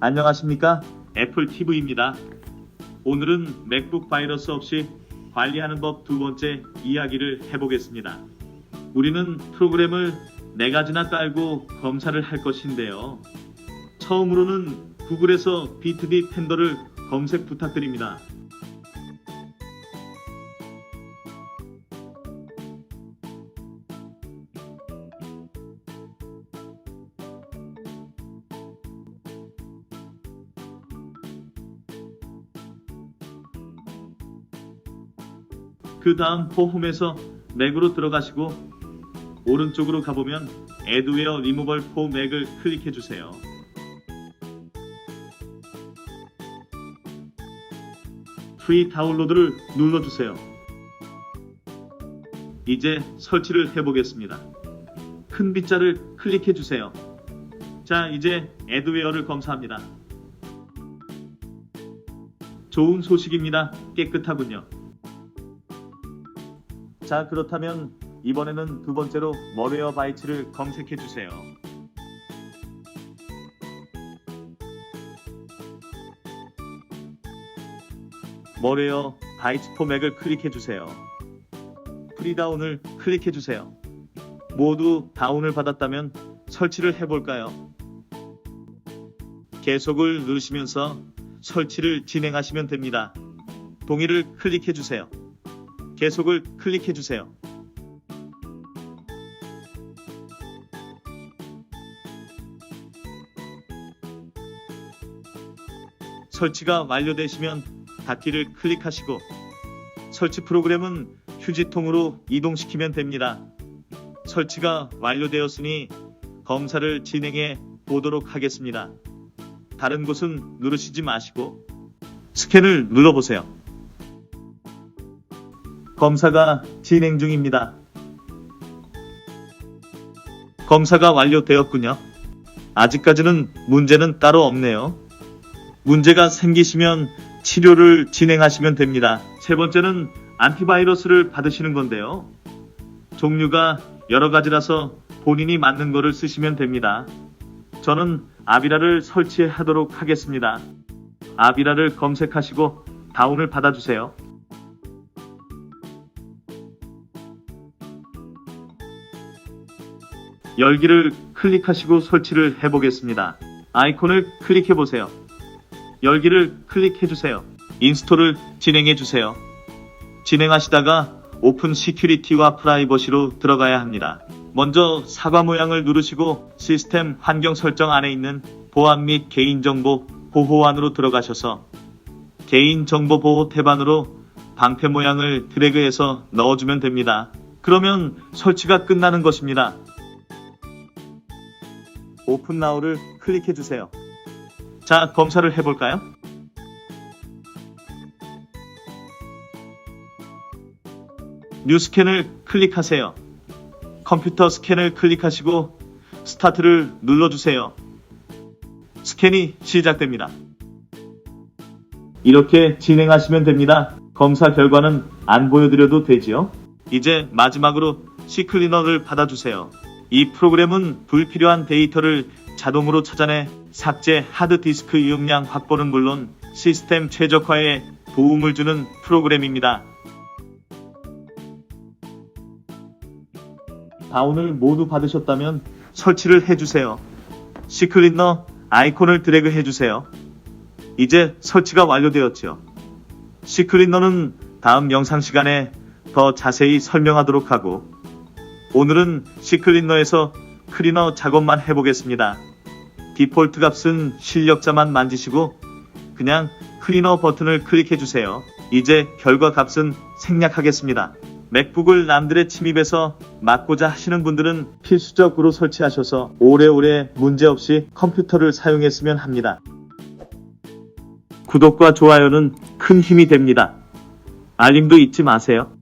안녕하십니까? 애플 TV입니다. 오늘은 맥북 바이러스 없이 관리하는 법 두 번째 이야기를 해보겠습니다. 우리는 프로그램을 네 가지나 깔고 검사를 할 것인데요. 처음으로는 구글에서 비트비 팬더를 검색 부탁드립니다. 그 다음 홈에서 맥으로 들어가시고 오른쪽으로 가보면 애드웨어 리무벌 포 맥을 클릭해 주세요. 프리 다운로드를 눌러주세요. 이제 설치를 해보겠습니다. 큰 빗자를 클릭해 주세요. 자, 이제 애드웨어를 검사합니다. 좋은 소식입니다. 깨끗하군요. 자, 그렇다면 이번에는 두 번째로 머웨어 바이츠를 검색해 주세요. 머웨어 바이츠 포맥을 클릭해 주세요. 프리다운을 클릭해 주세요. 모두 다운을 받았다면 설치를 해볼까요? 계속을 누르시면서 설치를 진행하시면 됩니다. 동의를 클릭해 주세요. 계속을 클릭해 주세요. 설치가 완료되시면 닫기를 클릭하시고 설치 프로그램은 휴지통으로 이동시키면 됩니다. 설치가 완료되었으니 검사를 진행해 보도록 하겠습니다. 다른 곳은 누르시지 마시고 스캔을 눌러보세요. 검사가 진행 중입니다. 검사가 완료되었군요. 아직까지는 문제는 따로 없네요. 문제가 생기시면 치료를 진행하시면 됩니다. 세 번째는 안티바이러스를 받으시는 건데요. 종류가 여러 가지라서 본인이 맞는 거를 쓰시면 됩니다. 저는 아비라를 설치하도록 하겠습니다. 아비라를 검색하시고 다운을 받아주세요. 열기를 클릭하시고 설치를 해보겠습니다. 아이콘을 클릭해 보세요. 열기를 클릭해 주세요. 인스톨을 진행해 주세요. 진행하시다가 오픈 시큐리티와 프라이버시로 들어가야 합니다. 먼저 사과 모양을 누르시고 시스템 환경 설정 안에 있는 보안 및 개인정보 보호안으로 들어가셔서 개인정보 보호 탭안으로 방패 모양을 드래그해서 넣어주면 됩니다. 그러면 설치가 끝나는 것입니다. 오픈 나우를 클릭해 주세요. 자, 검사를 해볼까요? 뉴 스캔을 클릭하세요. 컴퓨터 스캔을 클릭하시고 스타트를 눌러주세요. 스캔이 시작됩니다. 이렇게 진행하시면 됩니다. 검사 결과는 안 보여드려도 되지요? 이제 마지막으로 C클리너를 받아주세요. 이 프로그램은 불필요한 데이터를 자동으로 찾아내 삭제 하드 디스크 이용량 확보는 물론 시스템 최적화에 도움을 주는 프로그램입니다. 다운을 모두 받으셨다면 설치를 해주세요. C클리너 아이콘을 드래그 해주세요. 이제 설치가 완료되었죠. C클리너는 다음 영상 시간에 더 자세히 설명하도록 하고 오늘은 C클리너에서 클리너 작업만 해보겠습니다. 디폴트 값은 실력자만 만지시고 그냥 클리너 버튼을 클릭해주세요. 이제 결과 값은 생략하겠습니다. 맥북을 남들의 침입에서 막고자 하시는 분들은 필수적으로 설치하셔서 오래오래 문제없이 컴퓨터를 사용했으면 합니다. 구독과 좋아요는 큰 힘이 됩니다. 알림도 잊지 마세요.